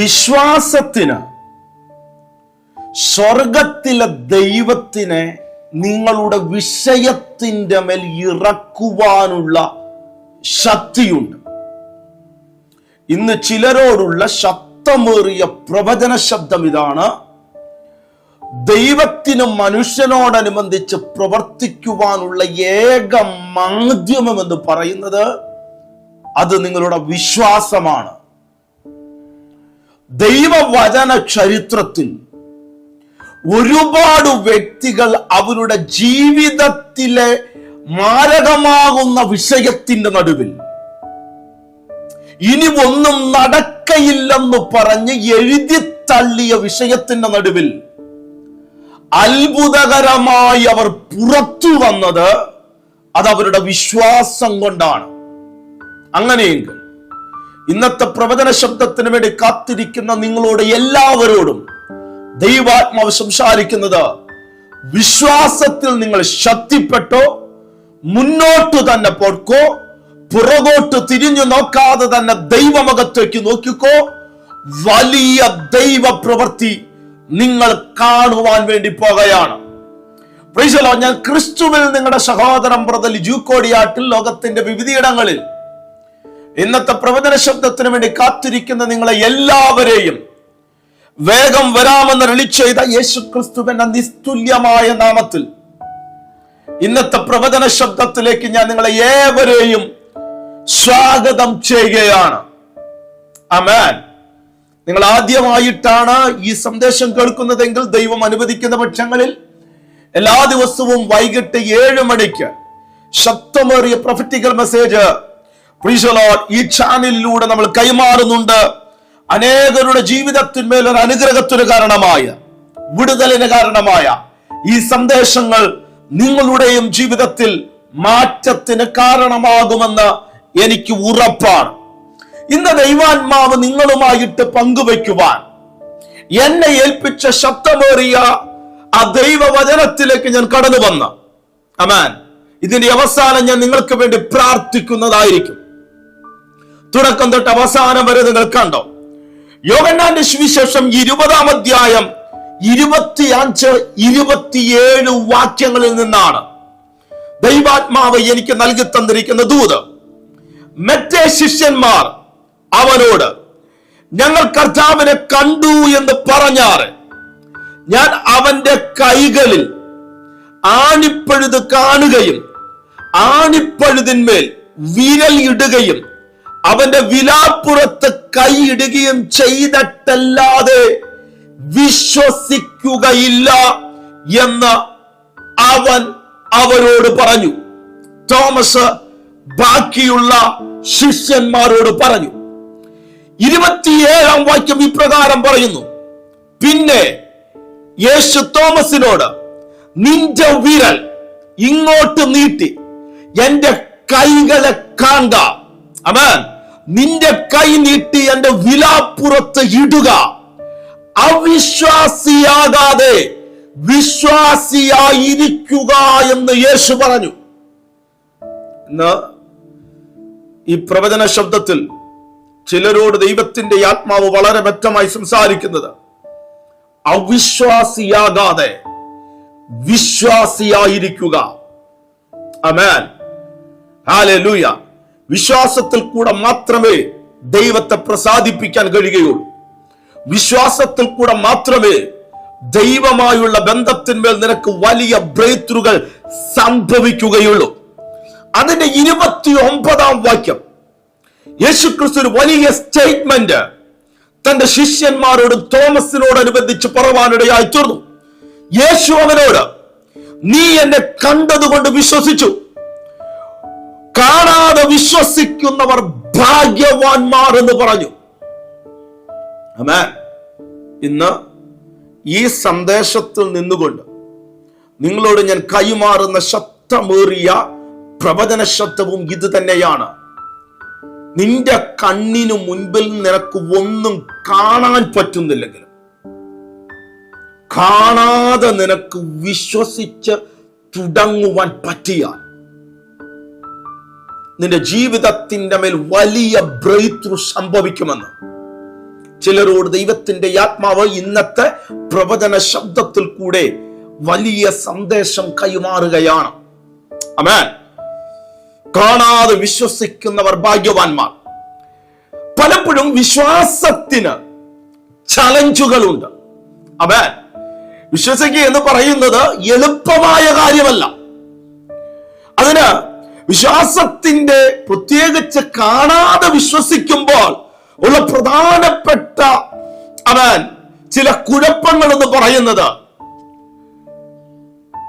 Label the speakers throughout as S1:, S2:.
S1: വിശ്വാസത്തിന് സ്വർഗത്തിലെ ദൈവത്തിനെ നിങ്ങളുടെ വിഷയത്തിന്റെ മേൽ ഇറക്കുവാനുള്ള ശക്തിയുണ്ട്. ഇന്ന് ചിലരോടുള്ള ശക്തമേറിയ പ്രവചന ശബ്ദം ഇതാണ്. ദൈവത്തിന് മനുഷ്യനോടനുബന്ധിച്ച് പ്രവർത്തിക്കുവാനുള്ള ഏക മാധ്യമം എന്ന് പറയുന്നത് അത് നിങ്ങളുടെ വിശ്വാസമാണ്. ദൈവവചന ചരിത്രത്തിൽ ഒരുപാട് വ്യക്തികൾ അവരുടെ ജീവിതത്തിലെ മാരകമാകുന്ന വിഷയത്തിന്റെ നടുവിൽ ഇനി ഒന്നും നടക്കയില്ലെന്ന് പറഞ്ഞ് എഴുതി തള്ളിയ വിഷയത്തിന്റെ നടുവിൽ അത്ഭുതകരമായി അവർ പുറത്തു വന്നത് അത് അവരുടെ വിശ്വാസം കൊണ്ടാണ്. അങ്ങനെയെങ്കിൽ ഇന്നത്തെ പ്രവചന ശബ്ദത്തിന് വേണ്ടി കാത്തിരിക്കുന്ന നിങ്ങളോട് എല്ലാവരോടും ദൈവാത്മാവ് സംസാരിക്കുന്നത് വിശ്വാസത്തിൽ നിങ്ങൾ ശക്തിപ്പെട്ടോ മുന്നോട്ട് തന്നെ പോർക്കോ പുറകോട്ട് തിരിഞ്ഞു നോക്കാതെ തന്നെ ദൈവമകത്തേക്ക് നോക്കിക്കോ. വലിയ ദൈവ പ്രവൃത്തി നിങ്ങൾ കാണുവാൻ വേണ്ടി പോകുകയാണ്. ഞാൻ ക്രിസ്തുവിൽ നിങ്ങളുടെ സഹോദരൻ ബ്രദർ ജൂക്കോടിയാട്ടിൽ ലോകത്തിന്റെ വിവിധയിടങ്ങളിൽ ഇന്നത്തെ പ്രവചന ശബ്ദത്തിന് വേണ്ടി കാത്തിരിക്കുന്ന നിങ്ങളെ എല്ലാവരെയും വേഗം വരാമെന്ന് രളി ചെയ്ത യേശു ക്രിസ്തുവിന്റെ നിസ്തുല്യമായ നാമത്തിൽ ഇന്നത്തെ പ്രവചന ശബ്ദത്തിലേക്ക് ഞാൻ നിങ്ങളെ ഏവരെയും സ്വാഗതം ചെയ്യുകയാണ്. അമേൻ നിങ്ങൾ ആദ്യമായിട്ടാണ് ഈ സന്ദേശം കേൾക്കുന്നതെങ്കിൽ ദൈവം അനുവദിക്കുന്ന പക്ഷങ്ങളിൽ എല്ലാ ദിവസവും വൈകിട്ട് ഏഴ് മണിക്ക് ശക്തമേറിയ പ്രൊഫറ്റിക്കൽ മെസ്സേജ് ഈ ചാനലിലൂടെ നമ്മൾ കൈമാറുന്നുണ്ട്. അനേകരുടെ ജീവിതത്തിന്മേൽ ഒരു അനുഗ്രഹത്തിന് കാരണമായ വിടുതലിന് കാരണമായ ഈ സന്ദേശങ്ങൾ നിങ്ങളുടെയും ജീവിതത്തിൽ മാറ്റത്തിന് കാരണമാകുമെന്ന് എനിക്ക് ഉറപ്പാണ്. ഇന്ന് ദൈവാത്മാവ് നിങ്ങളുമായിട്ട് പങ്കുവയ്ക്കുവാൻ എന്നെ ഏൽപ്പിച്ച ശബ്ദമേറിയ ആ ദൈവവചനത്തിലേക്ക് ഞാൻ കടന്നു വന്ന അമാൻ ഇതിന്റെ അവസാനം ഞാൻ നിങ്ങൾക്ക് വേണ്ടി പ്രാർത്ഥിക്കുന്നതായിരിക്കും. തുടക്കം തൊട്ട് അവസാനം വരെ നിങ്ങൾ കണ്ടോ. യോഗന്നാന്റെ സുവിശേഷം ഇരുപതാം അധ്യായം ഇരുപത്തി അഞ്ച് ഇരുപത്തിയേഴ് വാക്യങ്ങളിൽ നിന്നാണ് ദൈവാത്മാവ് എനിക്ക് നൽകി തന്നിരിക്കുന്ന ദൂത്. മറ്റേ ശിഷ്യന്മാർ അവനോട് ഞങ്ങൾ കർത്താവിനെ കണ്ടു എന്ന് പറഞ്ഞാറ്. ഞാൻ അവന്റെ കൈകളിൽ ആണിപ്പഴുത് കാണുകയും ആണിപ്പഴുതിന്മേൽ വിരൽ ഇടുകയും അവന്റെ വിലാപ്പുറത്ത് കൈയിടുകയും ചെയ്തിട്ടല്ലാതെ വിശ്വസിക്കുകയില്ല എന്ന് അവൻ അവരോട് പറഞ്ഞു. തോമസ് ബാക്കിയുള്ള ശിഷ്യന്മാരോട് പറഞ്ഞു. ഇരുപത്തിയേഴാം വാക്യം ഇപ്രകാരം പറയുന്നു. പിന്നെ യേശു തോമസിനോട് നിന്റെ വിരൽ ഇങ്ങോട്ട് നീട്ടി എന്റെ കൈകളെ കാണുക അവൻ നിന്റെ കൈ നീട്ടി എന്റെ വിലാപ്പുറത്ത് ഇടുക. അവിശ്വാസിയാകാതെ വിശ്വാസിയായിരിക്കുക എന്ന് യേശു പറഞ്ഞു. ഇന്ന് ഈ പ്രവചന ശബ്ദത്തിൽ ചിലരോട് ദൈവത്തിന്റെ ആത്മാവ് വളരെ വ്യക്തമായി സംസാരിക്കുന്നത് അവിശ്വാസിയാകാതെ വിശ്വാസിയായിരിക്കുക. അമേൻ ഹാലൂയ വിശ്വാസത്തിൽ കൂടെ മാത്രമേ ദൈവത്തെ പ്രസാദിപ്പിക്കാൻ കഴിയുകയുള്ളൂ. വിശ്വാസത്തിൽ കൂടെ മാത്രമേ ദൈവമായുള്ള ബന്ധത്തിന്മേൽ നിനക്ക് വലിയ ബ്രേത്രുകൾ സംഭവിക്കുകയുള്ളൂ. അതിന്റെ ഇരുപത്തി ഒമ്പതാം വാക്യം. യേശുക്രിസ്തു ഒരു വലിയ സ്റ്റേറ്റ്മെന്റ് തന്റെ ശിഷ്യന്മാരോട് തോമസിനോടനുബന്ധിച്ച് പറവാനിടയായി തീർന്നു. യേശു അവനോട് നീ എന്നെ കണ്ടതുകൊണ്ട് വിശ്വസിച്ചു. കാണാതെ വിശ്വസിക്കുന്നവർ ഭാഗ്യവാൻമാർ എന്ന് പറഞ്ഞു. ഇന്ന് ഈ സന്ദേശത്തിൽ നിന്നുകൊണ്ട് നിങ്ങളോട് ഞാൻ കൈമാറുന്ന ശബ്ദമേറിയ പ്രവചന ശബ്ദവും ഇത് തന്നെയാണ്. നിന്റെ കണ്ണിനു മുൻപിൽ നിനക്ക് ഒന്നും കാണാൻ പറ്റുന്നില്ലെങ്കിലും കാണാതെ നിനക്ക് വിശ്വസിച്ച് തുടങ്ങുവാൻ പറ്റിയാൽ നിന്റെ ജീവിതത്തിന്റെ മേൽ വലിയ ബ്രേത്രു സംഭവിക്കുമെന്ന്. ചിലരോട് ദൈവത്തിന്റെ ആത്മാവ് ഇന്നത്തെ പ്രവചന ശബ്ദത്തിൽ കൂടെ വലിയ സന്ദേശം കൈമാറുകയാണ്. അമേ കാണാതെ വിശ്വസിക്കുന്നവർ ഭാഗ്യവാന്മാർ. പലപ്പോഴും വിശ്വാസത്തിന് ചലഞ്ചുകളുണ്ട്. അമേ വിശ്വസിക്കുക എന്ന് പറയുന്നത് എളുപ്പമായ കാര്യമല്ല. അതിന് വിശ്വാസത്തിന്റെ പ്രത്യേകിച്ച് കാണാതെ വിശ്വസിക്കുമ്പോൾ ഉള്ള പ്രധാനപ്പെട്ട അവൻ ചില കുഴപ്പങ്ങൾ എന്ന് പറയുന്നത്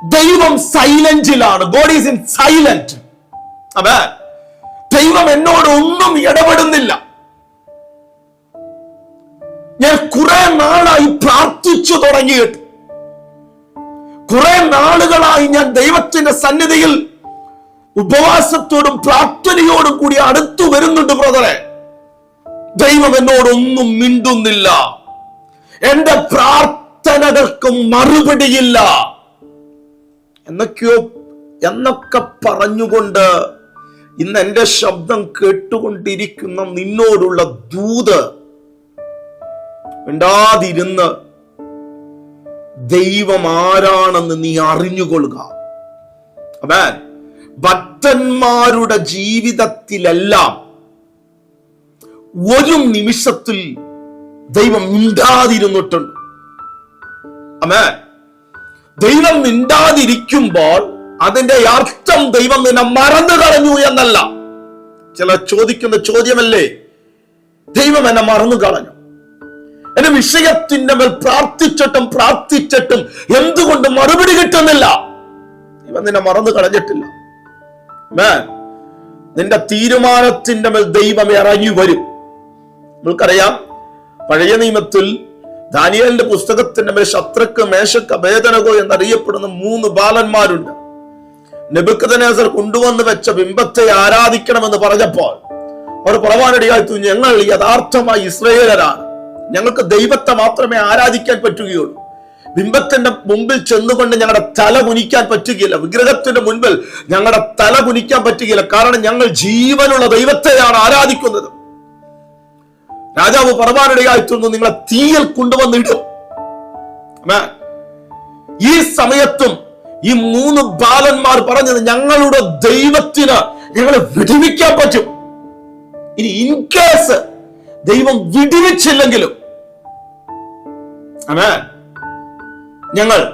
S1: ദൈവം സൈലന്റിലാണ് ഗോഡ് ഈസ് ഇൻ സൈലന്റ് അവൻ ദൈവം എന്നോട് ഒന്നും ഇടപെടുന്നില്ല. ഞാൻ കുറെ നാളായി പ്രാർത്ഥിച്ചു തുടങ്ങിയിട്ട്. കുറെ നാളുകളായി ഞാൻ ദൈവത്തിന്റെ സന്നിധിയിൽ ഉപവാസത്തോടും പ്രാർത്ഥനയോടും കൂടി അടുത്തു വരുന്നുണ്ട് ബ്രദറെ ദൈവം എന്നോടൊന്നും മിണ്ടുന്നില്ല. എന്റെ പ്രാർത്ഥനകൾക്കും മറുപടിയില്ല. എന്നൊക്കെയോ എന്നൊക്കെ പറഞ്ഞുകൊണ്ട് ഇന്ന് എന്റെ ശബ്ദം കേട്ടുകൊണ്ടിരിക്കുന്ന നിന്നോടുള്ള ദൂത് മിണ്ടാതിരുന്ന് ദൈവം ആരാണെന്ന് നീ അറിഞ്ഞുകൊള്ളുക. അവൻ ഭക്തന്മാരുടെ ജീവിതത്തിലെല്ലാം ഒരു നിമിഷത്തിൽ ദൈവം മിണ്ടാതിരുന്നിട്ടുണ്ട്. അമേ ദൈവം മിണ്ടാതിരിക്കുമ്പോൾ അതിന്റെ അർത്ഥം ദൈവം നിന്നെ മറന്നു കളഞ്ഞു എന്നല്ല. ചില ചോദിക്കുന്ന ചോദ്യമല്ലേ? ദൈവം എന്നെ മറന്നു കളഞ്ഞു. എന്റെ വിഷയത്തിന്റെ മേൽ പ്രാർത്ഥിച്ചിട്ടും പ്രാർത്ഥിച്ചിട്ടും എന്തുകൊണ്ട് മറുപടി കിട്ടുന്നില്ല? ദൈവം നിന്നെ മറന്നു കളഞ്ഞിട്ടില്ല. നിന്റെ തീരുമാനത്തിന്റെ മേൽ ദൈവം ഇറങ്ങി വരും. നിങ്ങൾക്കറിയാം പഴയ നിയമത്തിൽ ദാനിയലിന്റെ പുസ്തകത്തിന്റെ മേൽ ശത്രുക്ക് മേശക്ക വേദനകോ എന്നറിയപ്പെടുന്ന മൂന്ന് ബാലന്മാരുണ്ട്. നെബുക്കതനേസർ കൊണ്ടുവന്ന് വെച്ച ബിംബത്തെ ആരാധിക്കണമെന്ന് പറഞ്ഞപ്പോൾ അവർ പ്രവാനടിയായി ഞങ്ങൾ യഥാർത്ഥമായി ഇസ്രയേലരാണ്. ഞങ്ങൾക്ക് ദൈവത്തെ മാത്രമേ ആരാധിക്കാൻ പറ്റുകയുള്ളൂ. ബിംബത്തിന്റെ മുമ്പിൽ ചെന്നുകൊണ്ട് ഞങ്ങളുടെ തല കുനിക്കാൻ പറ്റുകയില്ല. വിഗ്രഹത്തിന്റെ മുൻപിൽ ഞങ്ങളുടെ തല കുനിക്കാൻ പറ്റുകയില്ല. കാരണം ഞങ്ങൾ ജീവനുള്ള ദൈവത്തെയാണ് ആരാധിക്കുന്നത്. രാജാവ് പറവാനിടയായിട്ടൊന്ന് നിങ്ങളെ തീയിൽ കൊണ്ടുവന്നിടും. ഈ സമയത്തും ഈ മൂന്ന് ബാലന്മാർ പറഞ്ഞത് ഞങ്ങളുടെ ദൈവത്തിന് ഞങ്ങളെ വിടിവിക്കാൻ പറ്റും. ഇനി ഇൻ കേസ് ദൈവം വിടിവിച്ചില്ലെങ്കിലും. ആമേൻ. ഞങ്ങൾ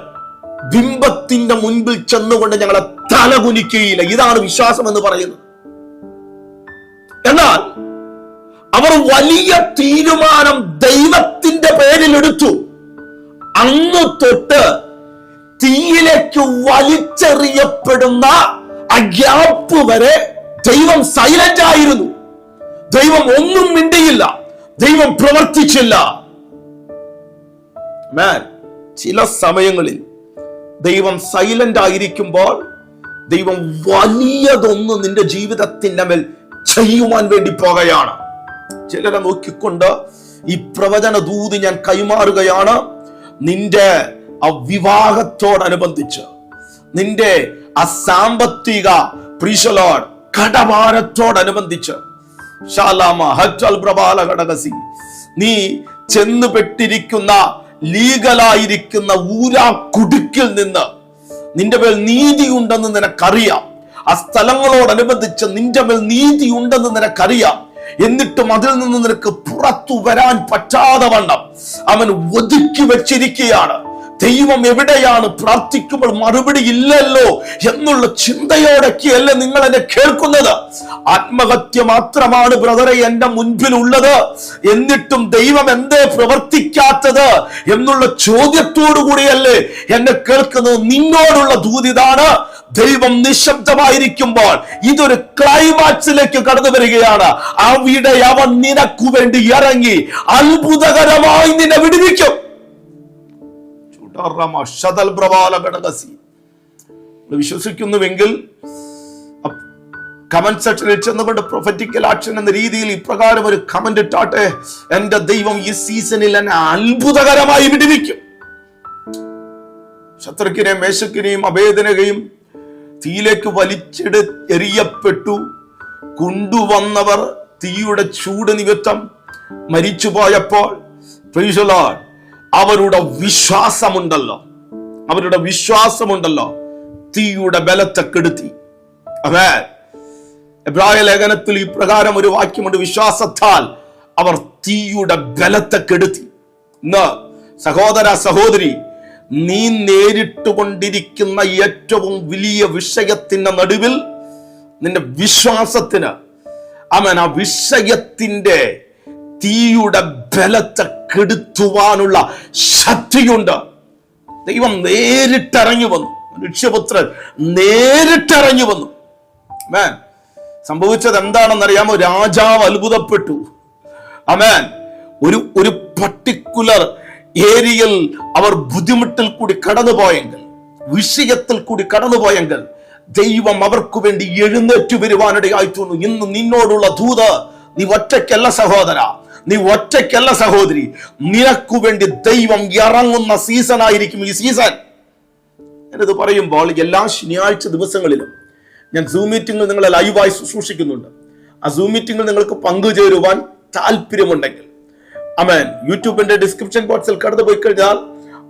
S1: ബിംബത്തിന്റെ മുൻപിൽ ചെന്നുകൊണ്ട് ഞങ്ങളെ തല കുനിക്കുകയില്ല ഇതാണ് വിശ്വാസം എന്ന് പറയുന്നത്. എന്നാൽ അവർ വലിയ തീരുമാനം ദൈവത്തിന്റെ പേരിൽ എടുത്തു. അന്ന് തൊട്ട് തീയിലേക്ക് വലിച്ചെറിയപ്പെടുന്ന ആ ഗ്യാപ്പ് വരെ ദൈവം സൈലന്റ് ആയിരുന്നു. ദൈവം ഒന്നും മിണ്ടിയില്ല. ദൈവം പ്രവർത്തിച്ചില്ല. മാൻ ചില സമയങ്ങളിൽ ദൈവം സൈലന്റ് ആയിരിക്കുമ്പോൾ ദൈവം വലിയതൊന്ന് നിന്റെ ജീവിതത്തിന്റെ മേൽ ചെയ്യുവാൻ വേണ്ടി പോകുകയാണ് ചിലരെ നോക്കിക്കൊണ്ട് ഈ പ്രവചന ദൂത് ഞാൻ കൈമാറുകയാണ്. നിന്റെ ആ വിവാഹത്തോടനുബന്ധിച്ച് നിന്റെ ആ സാമ്പത്തിക പ്രീശലോഡ് കടഭാരത്തോടനുബന്ധിച്ച് ഷാലാമ പ്രബാല നീ ചെന്നുപെട്ടിരിക്കുന്ന ലീഗലായിരിക്കുന്ന ഊരാ കുടുക്കിൽ നിന്ന് നിന്റെ മേൽ നീതി ഉണ്ടെന്ന് നിനക്കറിയാം. ആ സ്ഥലങ്ങളോടനുബന്ധിച്ച് നിന്റെ മേൽ നീതി ഉണ്ടെന്ന് നിനക്കറിയാം. എന്നിട്ടും അതിൽ നിന്ന് നിനക്ക് പുറത്തു വരാൻ പറ്റാതെ വണ്ണം അവൻ ഒതുക്കി വെച്ചിരിക്കുകയാണ്. ദൈവം എവിടെയാണ്? പ്രാർത്ഥിക്കുമ്പോൾ മറുപടി ഇല്ലല്ലോ എന്നുള്ള ചിന്തയോടൊക്കെയല്ലേ നിങ്ങൾ എന്നെ കേൾക്കുന്നത്. ആത്മഹത്യ മാത്രമാണ് ബ്രദറെ എന്റെ മുൻപിലുള്ളത്. എന്നിട്ടും ദൈവം എന്തേ പ്രവർത്തിക്കാത്തത് എന്നുള്ള ചോദ്യത്തോടു കൂടിയല്ലേ എന്നെ കേൾക്കുന്നത്. നിന്നോടുള്ള ദൂതിതാണ് ദൈവം നിശബ്ദമായിരിക്കുമ്പോൾ ഇതൊരു ക്ലൈമാക്സിലേക്ക് കടന്നു വരികയാണ്. അവിടെ അവൻ നിനക്കു വേണ്ടി ഇറങ്ങി അത്ഭുതകരമായി നിന്നെ വിടുവിക്കും. വിശ്വസിക്കുന്നുവെങ്കിൽ കമന്റ് സെക്ഷനിൽ ചെന്നുകൊണ്ട് പ്രൊഫറ്റിക്കൽ ആക്ഷൻ എന്ന രീതിയിൽ ഇപ്രകാരം ഒരു കമന്റ് ഇട്ടാട്ടെ. എന്റെ ദൈവം ഈ സീസണിൽ എന്നെ അത്ഭുതകരമായി വിടിവിക്കും. ശത്രുക്കിനെ മേശക്കിനെയും അഭേദനകയും തീയിലേക്ക് വലിച്ചെടു എറിയപ്പെട്ടു കൊണ്ടുവന്നവർ തീയുടെ ചൂട് നിമിത്തം മരിച്ചുപോയപ്പോൾ. അവരുടെ വിശ്വാസമുണ്ടല്ലോ. അവരുടെ വിശ്വാസമുണ്ടല്ലോ. തീയുടെ ബലത്തെ കെടുത്തി. അതേ എബ്രായ ലേഖനത്തിൽ ഈ പ്രകാരം ഒരു വാക്യമുണ്ട് വിശ്വാസത്താൽ അവർ തീയുടെ ബലത്തെ കെടുത്തി. ഇന്ന് സഹോദര സഹോദരി നീ നേരിട്ടുകൊണ്ടിരിക്കുന്ന ഏറ്റവും വലിയ വിഷയത്തിന്റെ നടുവിൽ നിന്റെ വിശ്വാസത്തിന് അവൻ ആ വിഷയത്തിന്റെ തീയുടെ ബലത്തെ കെടുത്തുവാനുള്ള ശക്തിയുണ്ട്. ദൈവം നേരിട്ടിറങ്ങി വന്നു. മനുഷ്യപുത്രൻ നേരിട്ടിറങ്ങി വന്നു. മേൻ സംഭവിച്ചത് എന്താണെന്നറിയാമോ? രാജാവ് അത്ഭുതപ്പെട്ടു. അമേൻ ഒരു ഒരു പർട്ടിക്കുലർ ഏരിയയിൽ അവർ ബുദ്ധിമുട്ടിൽ കൂടി കടന്നുപോയെങ്കിൽ വിഷയത്തിൽ കൂടി കടന്നുപോയെങ്കിൽ ദൈവം അവർക്ക് വേണ്ടി എഴുന്നേറ്റ് വരുവാനിടയായി തോന്നുന്നു ഇന്ന് നിന്നോടുള്ള ദൂത് നീ ഒറ്റയ്ക്കല്ല സഹോദര. നീ ഒറ്റയ്ക്കല്ല സഹോദരി. നിനക്കു വേണ്ടി ദൈവം ഇറങ്ങുന്ന സീസൺ ആയിരിക്കും ഈ സീസൺ ഞാനിത് പറയുമ്പോൾ എല്ലാ ശനിയാഴ്ച ദിവസങ്ങളിലും ഞാൻ സൂം മീറ്റിംഗിൽ നിങ്ങളെ ലൈവായി ശുശ്രൂഷിക്കുന്നുണ്ട് ആ സൂം മീറ്റിംഗിൽ നിങ്ങൾക്ക് പങ്കുചേരുവാൻ താല്പര്യമുണ്ടെങ്കിൽ. അമേൻ യൂട്യൂബിന്റെ ഡിസ്ക്രിപ്ഷൻ ബോക്സിൽ കടന്നു പോയി കഴിഞ്ഞാൽ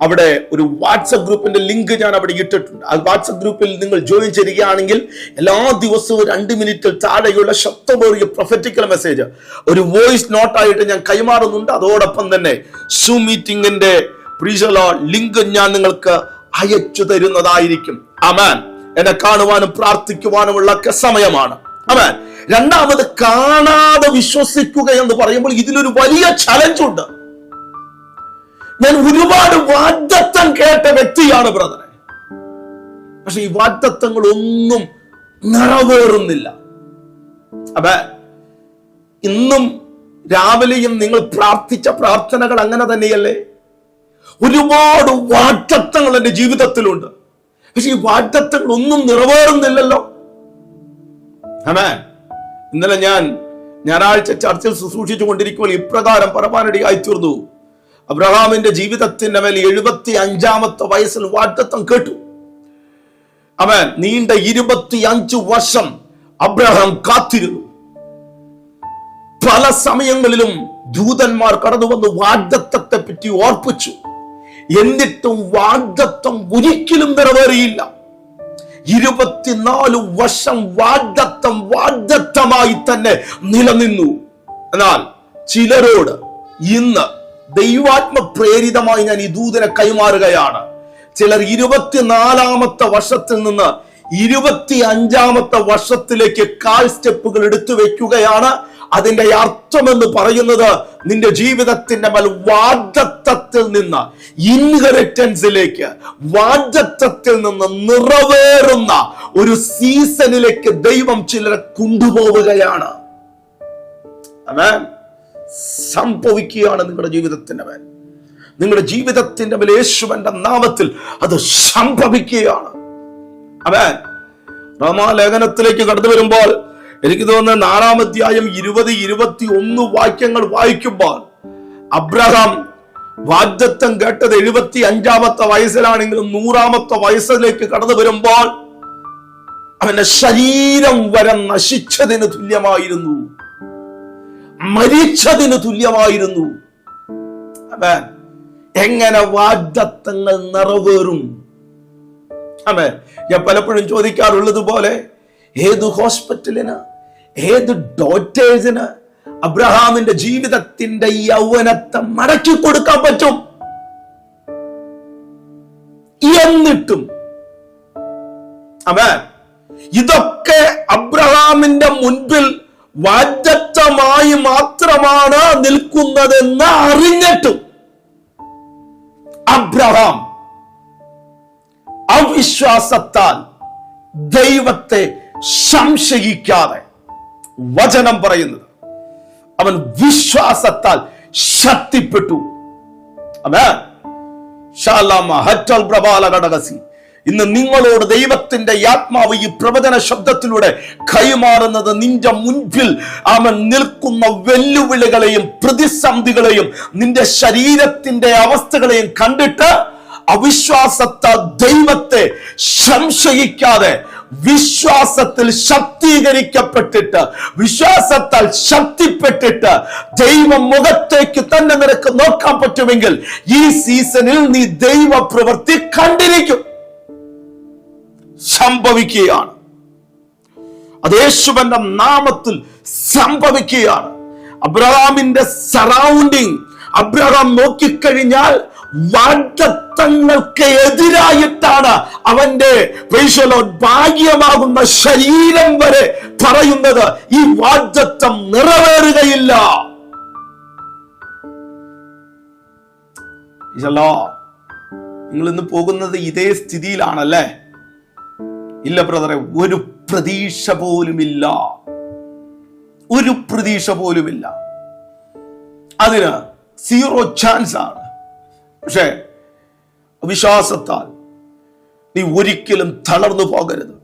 S1: അവിടെ ഒരു വാട്സപ്പ് ഗ്രൂപ്പിന്റെ ലിങ്ക് ഞാൻ അവിടെ ഇട്ടിട്ടുണ്ട്. ആ വാട്സപ്പ് ഗ്രൂപ്പിൽ നിങ്ങൾ ജോയിൻ ചെയ്യുകയാണെങ്കിൽ എല്ലാ ദിവസവും രണ്ട് മിനിറ്റിൽ താഴെയുള്ള ശബ്ദമേറിയ പ്രൊഫറ്റിക്കൽ മെസ്സേജ് ഒരു വോയിസ് നോട്ടായിട്ട് ഞാൻ കൈമാറുന്നുണ്ട്. അതോടൊപ്പം തന്നെ സൂം മീറ്റിംഗിന്റെ പ്രീശലോ ലിങ്ക് ഞാൻ നിങ്ങൾക്ക് അയച്ചു തരുന്നതായിരിക്കും. അമാൻ എന്നെ കാണുവാനും പ്രാർത്ഥിക്കുവാനുമുള്ള സമയമാണ്. അമാൻ രണ്ടാമത് കാണാതെ വിശ്വസിക്കുക എന്ന് പറയുമ്പോൾ ഇതിലൊരു വലിയ ചലഞ്ച് ഉണ്ട്. ഞാൻ ഒരുപാട് വാഗ്ദത്തം കേട്ട വ്യക്തിയാണ് ബ്രദറെ. പക്ഷെ ഈ വാഗ്ദത്തങ്ങൾ ഒന്നും നിറവേറുന്നില്ല. അപ്പൊ ഇന്നും രാവിലെയും നിങ്ങൾ പ്രാർത്ഥിച്ച പ്രാർത്ഥനകൾ അങ്ങനെ തന്നെയല്ലേ? ഒരുപാട് വാഗ്ദത്തങ്ങൾ എന്റെ ജീവിതത്തിലുണ്ട്. പക്ഷെ ഈ വാഗ്ദത്തങ്ങൾ ഒന്നും നിറവേറുന്നില്ലല്ലോ. അമേ ഇന്നലെ ഞാൻ ഞായറാഴ്ച ചർച്ചിൽ ശുശ്രൂഷിച്ചു കൊണ്ടിരിക്കുമ്പോൾ ഇപ്രകാരം പറവാനിടയായി തീർന്നു അബ്രഹാമിന്റെ ജീവിതത്തിന്റെ മേൽ എഴുപത്തി അഞ്ചാമത്തെ വയസ്സിൽ വാഗ്ദത്തം കേട്ടു. അവൻ നീണ്ട ഇരുപത്തി അഞ്ച് വർഷം അബ്രഹാം കാത്തിരുന്നു. പല സമയങ്ങളിലും ദൂതന്മാർ കടന്നു വന്ന് വാഗ്ദത്തത്തെ പറ്റി ഓർപ്പിച്ചു. എന്നിട്ടും വാഗ്ദത്തം ഒരിക്കലും നിറവേറിയില്ല. ഇരുപത്തിനാല് വർഷം വാഗ്ദത്തം വാഗ്ദത്തമായി തന്നെ നിലനിന്നു. എന്നാൽ ചിലരോട് ഇന്ന് ദൈവാത്മ പ്രേരിതമായി ഞാൻ ഈ ദൂതനെ കൈമാറുകയാണ്. ചിലർ ഇരുപത്തിനാലാമത്തെ വർഷത്തിൽ നിന്ന് ഇരുപത്തി അഞ്ചാമത്തെ വർഷത്തിലേക്ക് കാൽ സ്റ്റെപ്പുകൾ എടുത്തു വെക്കുകയാണ്. അതിന്റെ അർത്ഥം എന്ന് പറയുന്നത് നിന്റെ ജീവിതത്തിന്റെ മേൽ വാഗ്ദത്വത്തിൽ നിന്ന് ഇൻഹെറിറ്റൻസിലേക്ക് വാഗ്ദത്വത്തിൽ നിന്ന് നിറവേറുന്ന ഒരു സീസണിലേക്ക് ദൈവം ചിലരെ കൊണ്ടുപോവുകയാണ്. Amen. സംഭവിക്കുകയാണ് നിങ്ങളുടെ ജീവിതത്തിന്റെ മേൽ. നിങ്ങളുടെ ജീവിതത്തിന്റെ മേൽ യേശുവന്റെ നാമത്തിൽ അത് സംഭവിക്കുകയാണ്. അവൻ റമാലേഖനത്തിലേക്ക് കടന്നു വരുമ്പോൾ എനിക്ക് തോന്നുന്നത് നാലാം അധ്യായം ഇരുപത് ഇരുപത്തി ഒന്ന് വാക്യങ്ങൾ വായിക്കുമ്പോൾ അബ്രഹാം വാഗ്ദത്തം കേട്ടത് എഴുപത്തി അഞ്ചാമത്തെ വയസ്സിലാണെങ്കിലും നൂറാമത്തെ വയസ്സിലേക്ക് കടന്നു വരുമ്പോൾ അവന്റെ ശരീരം വരെ നശിച്ചതിന് തുല്യമായിരുന്നു. മരിച്ചതിന് തുല്യമായിരുന്നു. എങ്ങനെ വാഗ്ദത്തങ്ങൾ നിറവേറും? അമ്മ ഞാൻ പലപ്പോഴും ചോദിക്കാറുള്ളത് പോലെ ഏത് ഹോസ്പിറ്റലിന് ഏത് ഡോക്ടേഴ്സിന് അബ്രഹാമിന്റെ ജീവിതത്തിന്റെ യൗവനത്തെ മടക്കി കൊടുക്കാൻ പറ്റും? എന്നിട്ടും. അവൻ ഇതൊക്കെ അബ്രഹാമിന്റെ മുൻപിൽ വാഗ്ദത്തമായി മാത്രമാണ് നിൽക്കുന്നതെന്ന് അറിഞ്ഞിട്ടും അബ്രഹാം അവിശ്വാസത്താൽ ദൈവത്തെ സംശയിക്കാതെ വചനം പറയുന്നത്. അവൻ വിശ്വാസത്താൽ ശക്തിപ്പെട്ടു. അമേ ഷാലാമ ഹറ്റൽ പ്രബാല ഘടകസി ഇന്ന് നിങ്ങളോട് ദൈവത്തിന്റെ ആത്മാവ് ഈ പ്രവചന ശബ്ദത്തിലൂടെ കൈമാറുന്നത് നിന്റെ മുൻപിൽ അവൻ നിൽക്കുന്ന വെല്ലുവിളികളെയും പ്രതിസന്ധികളെയും നിന്റെ ശരീരത്തിന്റെ അവസ്ഥകളെയും കണ്ടിട്ട് അവിശ്വാസത്ത ദൈവത്തെ സംശയിക്കാതെ വിശ്വാസത്തിൽ ശക്തീകരിക്കപ്പെട്ടിട്ട് വിശ്വാസത്താൽ ശക്തിപ്പെട്ടിട്ട് ദൈവ മുഖത്തേക്ക് തന്നെ നിനക്ക് നോക്കാൻ പറ്റുമെങ്കിൽ ഈ സീസണിൽ നീ ദൈവ പ്രവൃത്തി കണ്ടിരിക്കും. സംഭവിക്കുകയാണ്. അത് യേശുവന്റെ നാമത്തിൽ സംഭവിക്കുകയാണ്. അബ്രഹാമിന്റെ സറൗണ്ടിങ് അബ്രഹാം നോക്കിക്കഴിഞ്ഞാൽ വാഗ്ദത്തങ്ങൾക്ക് എതിരായിട്ടാണ് അവന്റെ വൈശലോ ഭാഗ്യമാകുന്ന ശരീരം വരെ പറയുന്നത്. ഈ വാഗ്ദത്തം നിറവേറുകയില്ല. നിങ്ങൾ ഇന്ന് പോകുന്നത് ഇതേ സ്ഥിതിയിലാണല്ലേ? ഇല്ല ബ്രദറെ ഒരു പ്രതീക്ഷ പോലുമില്ല. ഒരു പ്രതീക്ഷ പോലുമില്ല. അതിന് സീറോ ചാൻസ് ആണ്. പക്ഷേ അവിശ്വാസത്താൽ നീ ഒരിക്കലും തളർന്നു പോകരുത്.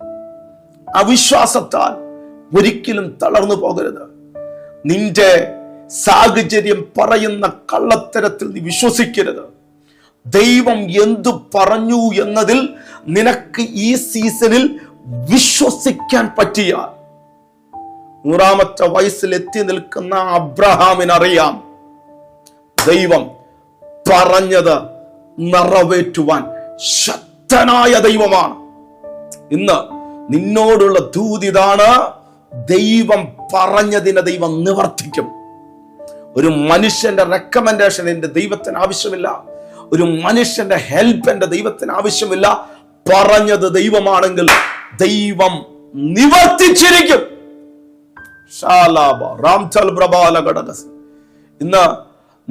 S1: അവിശ്വാസത്താൽ ഒരിക്കലും തളർന്നു പോകരുത്. നിന്റെ സാഹചര്യം പറയുന്ന കള്ളത്തരത്തിൽ നീ വിശ്വസിക്കരുത്. ദൈവം എന്തു പറഞ്ഞു എന്നതിൽ നിനക്ക് ഈ സീസണിൽ വിശ്വസിക്കാൻ പറ്റിയ നൂറാമത്തെ വയസ്സിൽ എത്തി നിൽക്കുന്ന അബ്രഹാമിനറിയാം. ദൈവം പറഞ്ഞത് നിറവേറ്റുവാൻ ശക്തനായ ദൈവമാണ്. ഇന്ന് നിന്നോടുള്ള ദൂതിതാണ് ദൈവം പറഞ്ഞതിനെ ദൈവം നിവർത്തിക്കും. ഒരു മനുഷ്യന്റെ റെക്കമെൻഡേഷൻ എന്റെ ദൈവത്തിന് ആവശ്യമില്ല. ഒരു മനുഷ്യന്റെ ഹെൽപ്പ് എന്റെ ദൈവത്തിന് ആവശ്യമില്ല. പറഞ്ഞത് ദൈവമാണെങ്കിൽ ദൈവം നിവർത്തിച്ചിരിക്കും. ഇന്ന്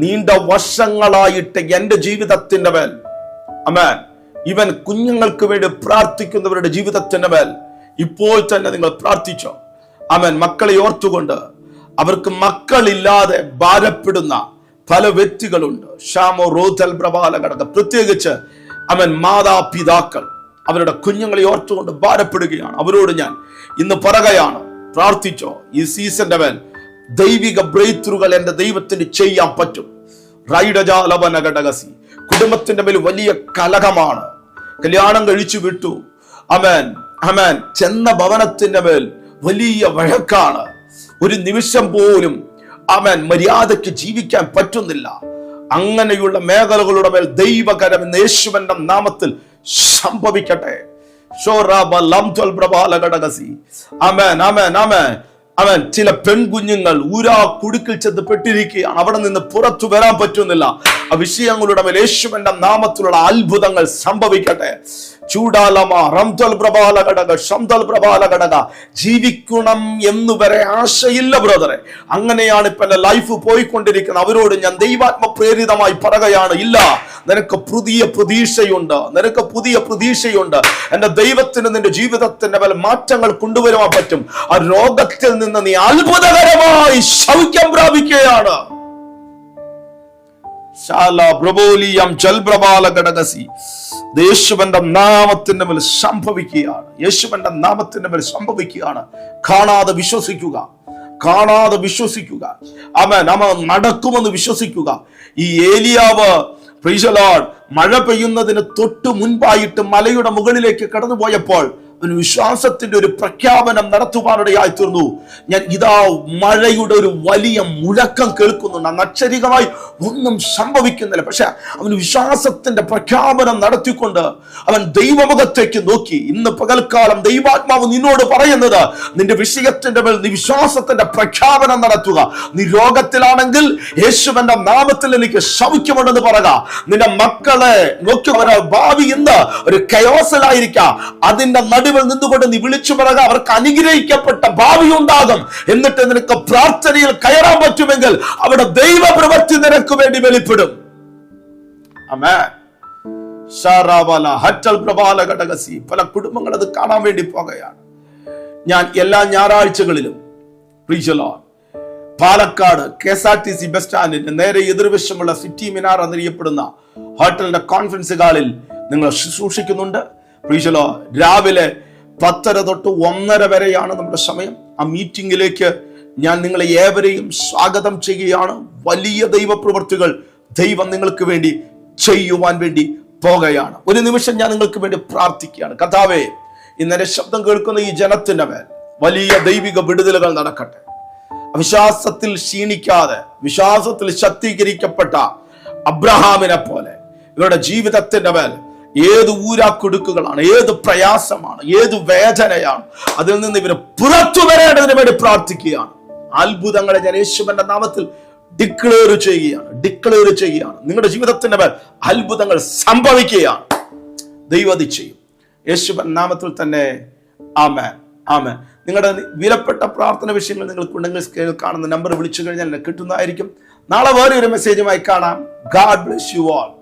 S1: നീണ്ട വർഷങ്ങളായിട്ട് എന്റെ ജീവിതത്തിന്റെ മേൽ അമേൻ ഇവൻ കുഞ്ഞുങ്ങൾക്ക് വേണ്ടി പ്രാർത്ഥിക്കുന്നവരുടെ ജീവിതത്തിന്റെ മേൽ ഇപ്പോൾ തന്നെ നിങ്ങൾ പ്രാർത്ഥിച്ചോ? അമേൻ മക്കളെ ഓർത്തുകൊണ്ട് അവർക്ക് മക്കളില്ലാതെ ഭാരപ്പെടുന്ന പല വ്യക്തികളുണ്ട്. ഷാമോ റോതൽ പ്രബാല ഘടകം. പ്രത്യേകിച്ച് അവൻ മാതാപിതാക്കൾ. അവരുടെ കുഞ്ഞുങ്ങളെ ഓർത്തുകൊണ്ട് ഭാരപ്പെടുകയാണ്. അവരോട് ഞാൻ ഇന്ന് പറയുകയാണ് പ്രാർത്ഥിച്ചോ ഈ സീസന്റെ മേൽ ദൈവിക ബ്രേത്രുകൾ എന്റെ ദൈവത്തിന് ചെയ്യാൻ പറ്റും. റൈഡജാലവന ഘടകസി കുടുംബത്തിന്റെ മേൽ വലിയ കലഹമാണ്. കല്യാണം കഴിച്ചു വിട്ടു. അമേൻ അമേൻ ചെന്ന ഭവനത്തിന്റെ മേൽ വലിയ വഴക്കാണ്. ഒരു നിമിഷം പോലും അവൻ മര്യാദയ്ക്ക് ജീവിക്കാൻ പറ്റുന്നില്ല. അങ്ങനെയുള്ള മേഖലകളുടെ മേൽ ദൈവകരം യേശുവന്റെ നാമത്തിൽ സംഭവിക്കട്ടെ. അവൻ ചില പെൺകുഞ്ഞുങ്ങൾ ഊരാ കുടുക്കിൽ ചെന്ന് പെട്ടിരിക്കുകയാണ്. അവിടെ നിന്ന് പുറത്തു വരാൻ പറ്റുന്നില്ല. ആ വിഷയങ്ങളുടെ മേൽ യേശുവന്റെ നാമത്തിലുള്ള അത്ഭുതങ്ങൾ സംഭവിക്കട്ടെ. ചൂടാലമ റംതൽ പ്രഭാല ഘടക പ്രഭാല ഘടക ജീവിക്കണം എന്ന് വരെ ആശയില്ല ബ്രദറെ. അങ്ങനെയാണ് ഇപ്പൊ എന്റെ ലൈഫ് പോയിക്കൊണ്ടിരിക്കുന്നത്. അവരോട് ഞാൻ ദൈവാത്മ പ്രേരിതമായി പറയുകയാണ് ഇല്ല. നിനക്ക് പുതിയ പ്രതീക്ഷയുണ്ട്. നിനക്ക് പുതിയ പ്രതീക്ഷയുണ്ട്. എന്റെ ദൈവത്തിന് നിന്റെ ജീവിതത്തിന്റെ പല മാറ്റങ്ങൾ കൊണ്ടുവരുവാൻ പറ്റും. ആ രോഗത്തിൽ നിന്ന് നീ അത്ഭുതകരമായി സൗഖ്യം പ്രാപിക്കുകയാണ്. യേശുവന്റെ നാമത്തിന്റെ മേൽ സംഭവിക്കുകയാണ്. യേശുവന്റെ നാമത്തിന്റെ മേൽ സംഭവിക്കുകയാണ്. കാണാതെ വിശ്വസിക്കുക. കാണാതെ വിശ്വസിക്കുക. അവൻ അവൻ നടക്കുമെന്ന് വിശ്വസിക്കുക. ഈ ഏലിയാവ് Lord, മഴ പെയ്യുന്നതിന് തൊട്ടു മുൻപായിട്ട് മലയുടെ മുകളിലേക്ക് കടന്നു പോയപ്പോൾ അവന് വിശ്വാസത്തിന്റെ ഒരു പ്രഖ്യാപനം നടത്തുവാനിടയായി തീർന്നു. ഞാൻ ഇതാ മഴയുടെ ഒരു വലിയ മുഴക്കം കേൾക്കുന്നുണ്ട്. അനക്ഷരികമായി ഒന്നും സംഭവിക്കുന്നില്ല. പക്ഷെ അവൻ വിശ്വാസത്തിന്റെ പ്രഖ്യാപനം നടത്തിക്കൊണ്ട് അവൻ ദൈവമുഖത്തേക്ക് നോക്കി. ഇന്ന് പകൽക്കാലം ദൈവാത്മാവ് നിന്നോട് പറയുന്നത് നിന്റെ വിഷയത്തിന്റെ മേൽ നീ വിശ്വാസത്തിന്റെ പ്രഖ്യാപനം നടത്തുക. നീ രോഗത്തിലാണെങ്കിൽ യേശുവന്റെ നാമത്തിൽ എനിക്ക് ശവിക്കുമുണ്ടെന്ന് പറയുക നിന്റെ മക്കളെ നോക്കി അവരുടെ ഭാവി ഇന്ന് ഒരു കയോസലായിരിക്കാം അതിന്റെ നടുവിൽ നിന്നുകൊണ്ട് നീ വിളിച്ചു പറയുക അവർക്ക് അനുഗ്രഹിക്കപ്പെട്ട ഭാവി ഉണ്ടാകും. എന്നിട്ട് നിനക്ക് പ്രാർത്ഥനയിൽ കയറാൻ പറ്റുമെങ്കിൽ അവിടെ ദൈവ പ്രവൃത്തി നിനക്ക് വേണ്ടി വെളിപ്പെടും. പല കുടുംബങ്ങൾ അത് കാണാൻ വേണ്ടി പോകുകയാണ്. ഞാൻ എല്ലാ ഞായറാഴ്ചകളിലും Palakkad K S R T C bus സ്റ്റാൻഡിന്റെ നേരെ എതിർവശമുള്ള സിറ്റി മിനാർ എന്നറിയപ്പെടുന്ന ഹോട്ടലിന്റെ കോൺഫറൻസ് ഹാളിൽ നിങ്ങൾ ശുശ്രൂഷിക്കുന്നുണ്ട്. പ്രീശലോ രാവിലെ പത്തര തൊട്ട് ഒന്നര വരെയാണ് നമ്മുടെ സമയം. ആ മീറ്റിംഗിലേക്ക് ഞാൻ നിങ്ങളെ ഏവരെയും സ്വാഗതം ചെയ്യുകയാണ്. വലിയ ദൈവപ്രവൃത്തികൾ ദൈവം നിങ്ങൾക്ക് വേണ്ടി ചെയ്യുവാൻ വേണ്ടി പോകുകയാണ്. ഒരു നിമിഷം ഞാൻ നിങ്ങൾക്ക് വേണ്ടി പ്രാർത്ഥിക്കുകയാണ്. കഥാവേ ഇന്നലെ ശബ്ദം കേൾക്കുന്ന ഈ ജനത്തിന്റെ മേൽ വലിയ ദൈവിക വിടുതലുകൾ നടക്കട്ടെ. വിശ്വാസത്തിൽ ക്ഷീണിക്കാതെ വിശ്വാസത്തിൽ ശക്തീകരിക്കപ്പെട്ട അബ്രഹാമിനെ പോലെ ഇവരുടെ ജീവിതത്തിന്റെ മേൽ ഏത് ഊരാക്കുടുക്കുകളാണ് ഏത് പ്രയാസമാണ് ഏത് വേദനയാണ് അതിൽ നിന്ന് ഇവർ പുറത്തു വരേണ്ടതിന് വേണ്ടി പ്രാർത്ഥിക്കുകയാണ്. അത്ഭുതങ്ങളെ ഞാൻ യേശുവിന്റെ നാമത്തിൽ ഡിക്ലെയർ ചെയ്യുകയാണ് ഡിക്ലെയർ ചെയ്യുകയാണ്. നിങ്ങളുടെ ജീവിതത്തിന്റെ മേൽ അത്ഭുതങ്ങൾ സംഭവിക്കുകയാണ്. ദൈവതി ചെയ്യും. യേശുവൻ നാമത്തിൽ തന്നെ ആമേൻ ആമേൻ. നിങ്ങളുടെ വിലപ്പെട്ട പ്രാർത്ഥന വിഷയങ്ങൾ നിങ്ങൾക്കുണ്ടെങ്കിൽ സ്ക്രീനിൽ കാണുന്ന നമ്പർ വിളിച്ചു കഴിഞ്ഞാൽ കിട്ടുന്നതായിരിക്കും. നാളെ വേറെ ഒരു മെസ്സേജുമായി കാണാം. God bless you all